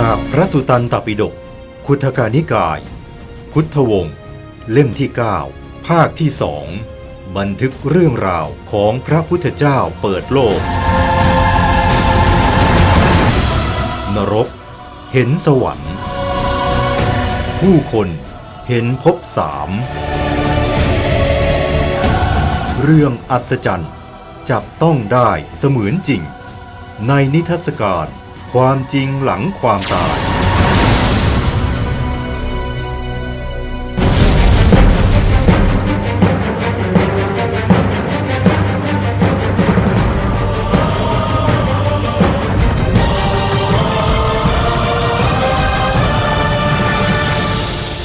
จากพระสุตันตปิฎกคุถการนิกาย พุทธวงศ์เล่มที่ 9 ภาคที่สองบันทึกเรื่องราวของพระพุทธเจ้าเปิดโลก นรก เห็นสวรรค์ ผู้คนเห็นภพสามเรื่องอัศจรรย์ จับต้องได้เสมือนจริง ในนิทรรศการ ความจริงหลังความตาย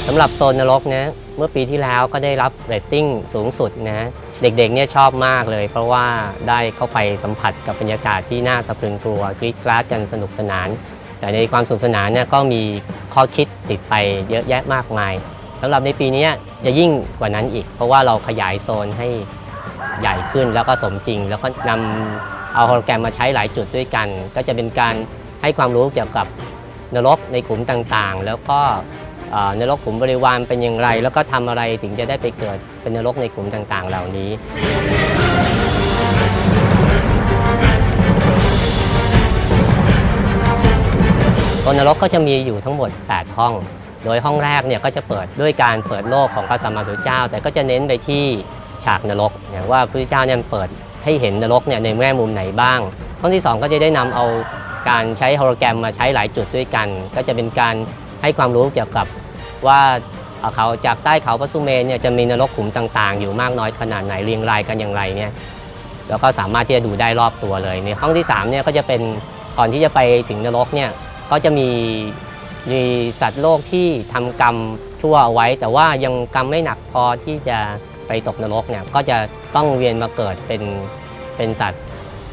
สำหรับโซนนรกนะ เมื่อปีที่แล้วก็ได้รับเรตติ้งสูงสุดนะ เด็กๆเนี่ยชอบมากเลย เพราะว่าได้เข้าไปสัมผัสกับบรรยากาศที่น่าสะพรึงกลัวกรี๊ดกราดกันสนุกสนาน แต่ในความสนุกสนานเนี่ยก็มีข้อคิดติดไปเยอะแยะมากมายสำหรับในปีนี้จะยิ่งกว่านั้นอีก เพราะว่าเราขยายโซนให้ใหญ่ขึ้นแล้วก็สมจริง แล้วก็นำเอาโฮโลแกรมมาใช้หลายจุดด้วยกัน ก็จะเป็นการให้ความรู้เกี่ยวกับนรกในขุมต่างๆ แล้วก็ นรกขุมบริวารเป็นอย่างไร แล้วก็ทำอะไรถึงจะได้ไปเกิดเป็นนรกในขุมต่างๆ เหล่านี้ ตัวนรกก็จะมีอยู่ทั้งหมด 8 ห้อง โดยห้องแรกเนี่ยก็จะเปิดด้วยการเปิดโลกของพระสัมมาสัมพุทธเจ้า แต่ก็จะเน้นไปที่ฉากนรกอย่างว่าพระพุทธเจ้าเนี่ยเปิดให้เห็นนรกเนี่ยในแง่มุมไหนบ้าง ห้องที่ 2 ก็จะได้นำเอาการใช้โฮโลแกรมมาใช้หลายจุดด้วยกัน ก็จะเป็นการ ให้ความรู้เกี่ยวกับว่าเขาจากใต้เขาพระสุเมนเนี่ยจะมีนรกขุมต่างๆ อยู่มากน้อยขนาดไหนเรียงรายกันอย่างไรเนี่ยแล้วก็สามารถที่จะดูได้รอบตัวเลยในห้องที่3เนี่ยก็จะเป็นก่อนที่จะไปถึงนรกเนี่ยก็จะมีมีสัตว์โลกที่ทำกรรมชั่วไว้ แต่ว่ายังกรรมไม่หนักพอที่จะไปตกนรกเนี่ยก็จะต้องเวียนมาเกิดเป็นเป็นสัตว์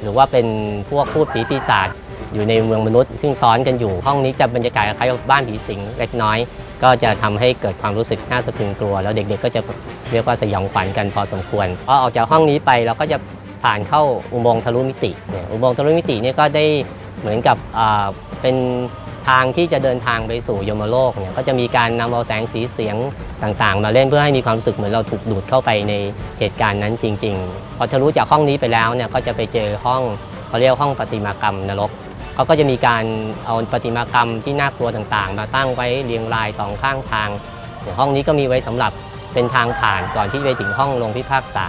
หรือว่าเป็นพวกพูดผีปีศาจ อยู่ในเมืองมนุษย์ ซึ่งซ้อนกันอยู่ ห้องนี้จะบรรยากาศคล้ายกับบ้านผีสิงเล็กน้อย ก็จะทำให้เกิดความรู้สึกน่าสะพรึงกลัว แล้วเด็กๆก็จะเรียกว่าสยองขวัญกันพอสมควรพอออกจากห้องนี้ไปเราก็จะผ่านเข้าอุโมงค์ทะลุมิติอุโมงค์ทะลุมิติเนี่ยก็ได้เหมือนกับเป็นทางที่จะเดินทางไปสู่ยมโลกเนี่ยก็จะมีการนำเอาแสงสีเสียงต่างๆ มาเล่นเพื่อให้มีความรู้สึกเหมือนเราถูกดูดเข้าไปในเหตุการณ์นั้นจริง ๆ พอทะลุจากห้องนี้ไปแล้วเนี่ยก็จะไปเจอห้องเขาเรียกห้องประติมากรรมนรก เขาก็จะมีการเอาประติมากรรมที่น่ากลัวต่างๆ มาตั้งไว้เรียงรายสองข้างทางเดี๋ยวห้องนี้ก็มีไว้สำหรับเป็นทางผ่านก่อนที่จะไปถึงห้องลงพิพากษา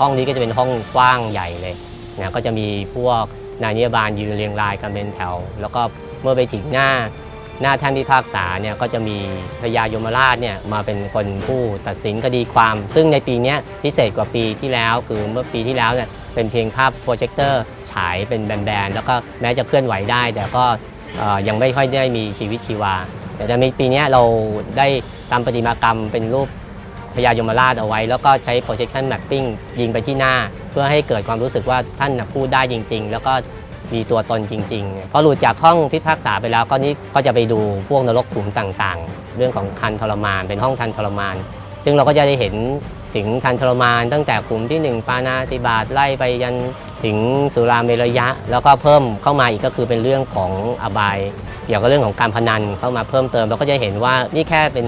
ห้องนี้ก็จะเป็นห้องกว้างใหญ่เลยนะก็จะมีพวกนายนิยบาลยืนเรียงรายกันเป็นแถว แล้วก็เมื่อไปถึงหน้าหน้าท่านพิพากษาเนี่ยก็จะมีพญายมราชเนี่ยมาเป็นคนผู้ตัดสินคดีความ ซึ่งในปีนี้พิเศษกว่าปีที่แล้วคือเมื่อปีที่แล้วเนี่ย เป็นเพียงภาพโปรเจคเตอร์ฉายเป็นแบนๆแล้วก็แม้จะเคลื่อนไหวได้ แต่ก็ยังไม่ค่อยได้มีชีวิตชีวา แต่ในปีนี้เราได้ทำประติมากรรมเป็นรูปพญายมราชเอาไว้ แล้วก็ใช้ projection mapping ยิงไปที่หน้า เพื่อให้เกิดความรู้สึกว่าท่านพูดได้จริง ๆ แล้วก็มีตัวตนจริงๆพอหลุดจากห้องพิพากษาไปแล้วก็นี้ก็จะไปดูพวกนรกขุมต่างๆ เรื่องของทันทรมาน เป็นห้องทันทรมาน ซึ่งเราก็จะได้เห็น ถึงทันทรมานตั้งแต่ขุมที่ 1 ปานาติบาตไล่ไปยันถึงสุราเมรยะ แล้วก็เพิ่มเข้ามาอีกก็คือเป็นเรื่องของอบายเกี่ยวกับเรื่องของการพนันเข้ามาเพิ่มเติมเราก็จะเห็นว่านี่แค่เป็น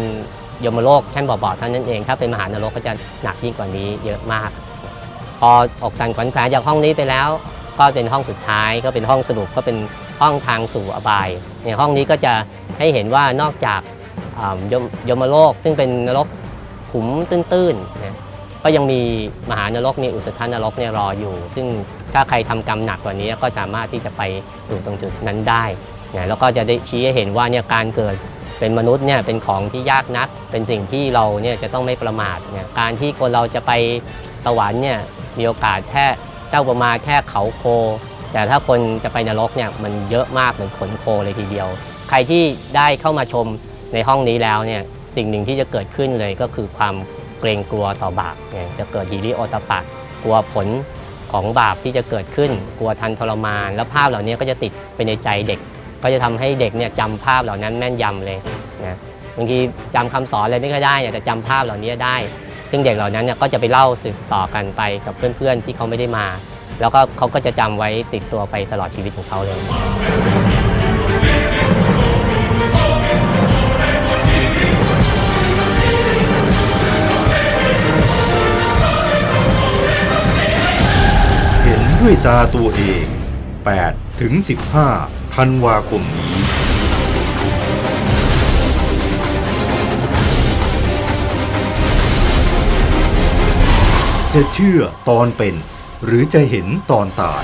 ยมโลกแค่เบาๆเท่านั้นเอง ถ้าเป็นมหานรกก็จะหนักยิ่งกว่านี้เยอะมาก พอออกสั่นขวัญแขวนจากห้องนี้ไปแล้ว ก็เป็นห้องสุดท้ายก็เป็นห้องสรุปก็เป็นห้องทางสู่อบาย ในห้องนี้ก็จะให้เห็นว่านอกจากยมยมโลกซึ่งเป็นนรก ขุมตื้นๆนะก็ยังมีมหานรกมีอุสธานรกเนี่ยรออยู่ ซึ่งถ้าใครทำกรรมหนักกว่านี้ก็สามารถที่จะไปสู่ตรงจุดนั้นได้นะแล้วก็จะได้ชี้ให้เห็นว่าเนี่ยการเกิดเป็นมนุษย์เนี่ยเป็นของที่ยากนัก เป็นสิ่งที่เราเนี่ยจะต้องไม่ประมาทเนี่ยการที่คนเราจะไปสวรรค์เนี่ยมีโอกาสแค่เจ้าประมาณแค่เขาโค แต่ถ้าคนจะไปนรกเนี่ยมันเยอะมากเหมือนขนโคเลยทีเดียว ใครที่ได้เข้ามาชมในห้องนี้แล้วเนี่ย สิ่งหนึ่งที่จะเกิดขึ้นเลยก็คือความเกรงกลัวต่อบาปเนี่ยจะเกิดยีริโอตปะกลัวผลของบาปที่จะเกิดขึ้น กลัวทันทรมาน แล้วภาพเหล่านี้ก็จะติดไปในใจเด็ก ก็จะทำให้เด็กเนี่ยจำภาพเหล่านั้นแม่นยำเลยนะบางทีจำคำสอนอะไรไม่ค่อยได้แต่จำภาพเหล่านี้ได้ ซึ่งเด็กเหล่านั้นเนี่ยก็จะไปเล่าสืบต่อกันไปกับเพื่อนๆที่เขาไม่ได้มา แล้วก็เขาก็จะจำไว้ติดตัวไปตลอดชีวิตของเขาเลย ด้วยตาตัวเอง 8 ถึง 15 ธันวาคมนี้ จะเชื่อตอนเป็น หรือจะเห็นตอนตาย